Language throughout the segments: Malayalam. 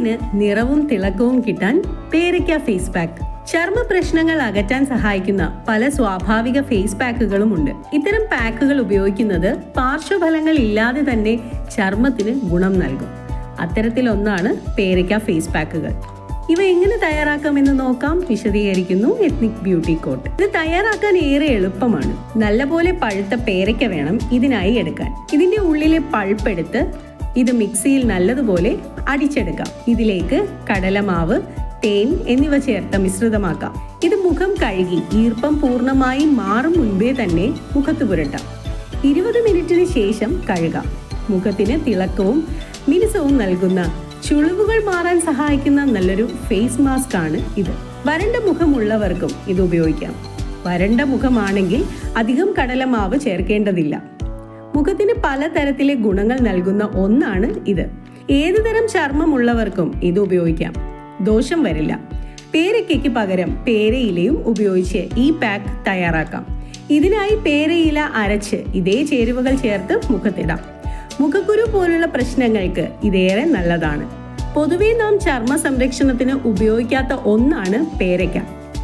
ചർമ്മത്തിന് നിറവും തിളക്കവും കിട്ടാൻ പേരയ്ക്ക ഫേസ് പാക്ക് ചർമ്മ പ്രശ്നങ്ങൾ അകറ്റാൻ സഹായിക്കുന്ന പല സ്വാഭാവിക ഫേസ് പാക്കുകളും ഉണ്ട് ഇത്തരം പാക്കുകൾ ഉപയോഗിക്കുന്നത് പാർശ്വഫലങ്ങൾ ഇല്ലാതെ തന്നെ ചർമ്മത്തിന് ഗുണം നൽകും. അത്തരത്തിലൊന്നാണ് പേരയ്ക്ക ഫേസ് പാക്കുകൾ ഇവ എങ്ങനെ തയ്യാറാക്കാമെന്ന് നോക്കാം വിശദീകരിക്കുന്നു എത്നിക് ബ്യൂട്ടി കോട്ട് ഇത് തയ്യാറാക്കാൻ ഏറെ എളുപ്പമാണ്. നല്ലപോലെ പഴുത്ത പേരയ്ക്ക വേണം ഇതിനായി എടുക്കാൻ. ഇതിന്റെ ഉള്ളിലെ പൾപ്പ് എടുത്ത് ഇത് മിക്സിയിൽ നല്ലതുപോലെ അടിച്ചെടുക്കാം. ഇതിലേക്ക് കടലമാവ് തേൻ എന്നിവ ചേർത്ത് മിശ്രിതമാക്കാം. ഇത് മുഖം കഴുകി ഈർപ്പം പൂർണമായി മാറും മുൻപേ തന്നെ മുഖത്ത് പുരട്ടാം. ഇരുപത് മിനിറ്റിന് ശേഷം കഴുകാം. മുഖത്തിന് തിളക്കവും മിനുസവും നൽകുന്ന ചുളിവുകൾ മാറാൻ സഹായിക്കുന്ന നല്ലൊരു ഫേസ് മാസ്ക് ആണ് ഇത്. വരണ്ട മുഖമുള്ളവർക്കും ഇത് ഉപയോഗിക്കാം. വരണ്ട മുഖമാണെങ്കിൽ അധികം കടലമാവ് ചേർക്കേണ്ടതില്ല. മുഖത്തിന് പലതരത്തിലെ ഗുണങ്ങൾ നൽകുന്ന ഒന്നാണ് ഇത്. ഏതുതരം ചർമ്മമുള്ളവർക്കും ഇത് ഉപയോഗിക്കാം. ദോഷം വരില്ല. പേരയ്ക്കയ്ക്ക് പകരം പേരയിലയും ഉപയോഗിച്ച് ഈ പാക്ക് തയ്യാറാക്കാം. ഇതിനായി പേരയില അരച്ച് ഇതേ ചേരുവകൾ ചേർത്ത് മുഖത്തിടാം. മുഖക്കുരു പോലുള്ള പ്രശ്നങ്ങൾക്ക് ഇതേറെ നല്ലതാണ്. പൊതുവെ നാം ചർമ്മ സംരക്ഷണത്തിന് ഉപയോഗിക്കാത്ത ഒന്നാണ് പേരയ്ക്ക.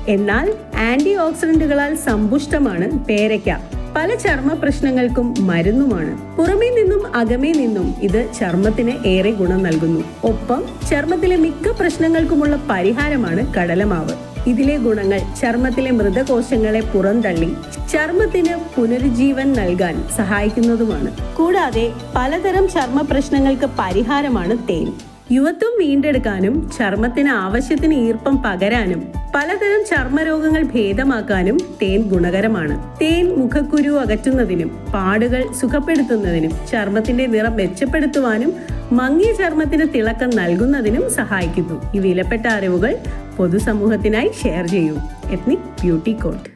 എന്നാൽ ആന്റി ഓക്സിഡന്റുകളാൽ സമ്പുഷ്ടമാണ് പേരയ്ക്ക. പല ചർമ്മ പ്രശ്നങ്ങൾക്കും മരുന്നുമാണ്. പുറമേ നിന്നും അകമേ നിന്നും ഇത് ചർമ്മത്തിന് ഏറെ ഗുണം നൽകുന്നു. ഒപ്പം ചർമ്മത്തിലെ മിക്ക പ്രശ്നങ്ങൾക്കുമുള്ള പരിഹാരമാണ് കടലമാവ്. ഇതിലെ ഗുണങ്ങൾ ചർമ്മത്തിലെ മൃതകോശങ്ങളെ പുറന്തള്ളി ചർമ്മത്തിന് പുനരുജ്ജീവൻ നൽകാൻ സഹായിക്കുന്നതുമാണ്. കൂടാതെ പലതരം ചർമ്മ പ്രശ്നങ്ങൾക്ക് പരിഹാരമാണ് തേൻ. യുവത്വം വീണ്ടെടുക്കാനും ചർമ്മത്തിന് ആവശ്യത്തിന് ഈർപ്പം പകരാനും പലതരം ചർമ്മരോഗങ്ങൾ ഭേദമാക്കാനും തേൻ ഗുണകരമാണ്. തേൻ മുഖക്കുരു അകറ്റുന്നതിനും പാടുകൾ സുഖപ്പെടുത്തുന്നതിനും ചർമ്മത്തിന്റെ നിറം മെച്ചപ്പെടുത്തുവാനും മങ്ങിയ ചർമ്മത്തിന് തിളക്കം നൽകുന്നതിനും സഹായിക്കുന്നു. ഈ വിലപ്പെട്ട അറിവുകൾ പൊതുസമൂഹത്തിനായി ഷെയർ ചെയ്യൂ. Ethnic beauty code.